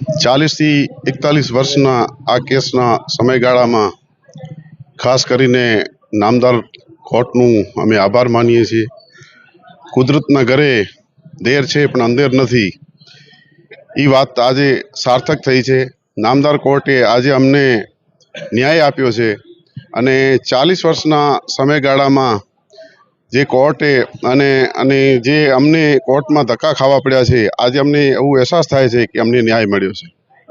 ચાલીસથી એકતાલીસ વર્ષના આ કેસના સમયગાળામાં ખાસ કરીને નામદાર કોર્ટનું અમે આભાર માનીએ છીએ. કુદરતના ઘરે દેર છે પણ અંધેર નથી. એ વાત આજે સાર્થક થઈ છે. નામદાર કોર્ટે આજે અમને ન્યાય આપ્યો છે અને ચાલીસ વર્ષના સમયગાળામાં જે કોર્ટે અને અને જે અમને કોર્ટમાં ધક્કા ખાવા પડ્યા છે આજે અમને એવું અહેસાસ થાય છે કે અમને ન્યાય મળ્યો છે.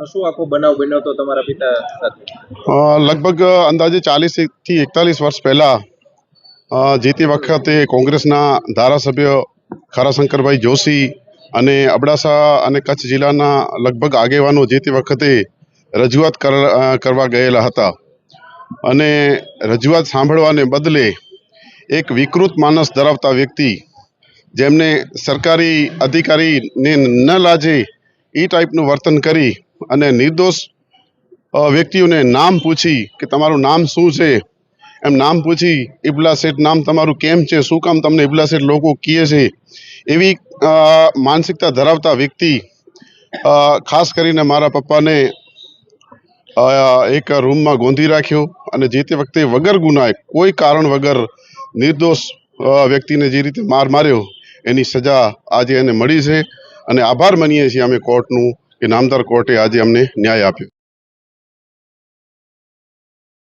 શું આખો બનાવ બન્યો તો તમારા પિતા સાથે? લગભગ અંદાજે ચાલીસથી એકતાલીસ વર્ષ પહેલા જે તે વખતે કોંગ્રેસના ધારાસભ્ય ખારાશંકરભાઈ જોશી અને અબડાસા અને કચ્છ જિલ્લાના લગભગ આગેવાનો જે તે વખતે રજૂઆત કર- કરવા ગયેલા હતા. અને રજૂઆત સાંભળવાને બદલે એક વિકૃત માનસ ધરાવતા વ્યક્તિ જેમને સરકારી અધિકારીને ન લાજે એ ટાઈપનું વર્તન કરી અને નિર્દોષ વ્યક્તિઓને નામ પૂછી કે તમારું નામ શું છે? એમ નામ પૂછી, ઇબલા શેઠ, નામ તમારું કેમ છે? શું કામ તમને ઇબલા શેઠ લોકો કહે છે? એવી માનસિકતા ધરાવતા વ્યક્તિ ખાસ કરીને મારા પપ્પાને એક રૂમમાં ગોંધી રાખ્યો અને જે તે વખતે વગર ગુનાએ કોઈ કારણ વગર નિર્દોષ વ્યક્તિને જે રીતે માર માર્યો, એની સજા આજે એને મળી છે. અને આભાર માનીએ છીએ અમે કોર્ટનું કે નામદાર કોર્ટે આજે અમને ન્યાય આપ્યો.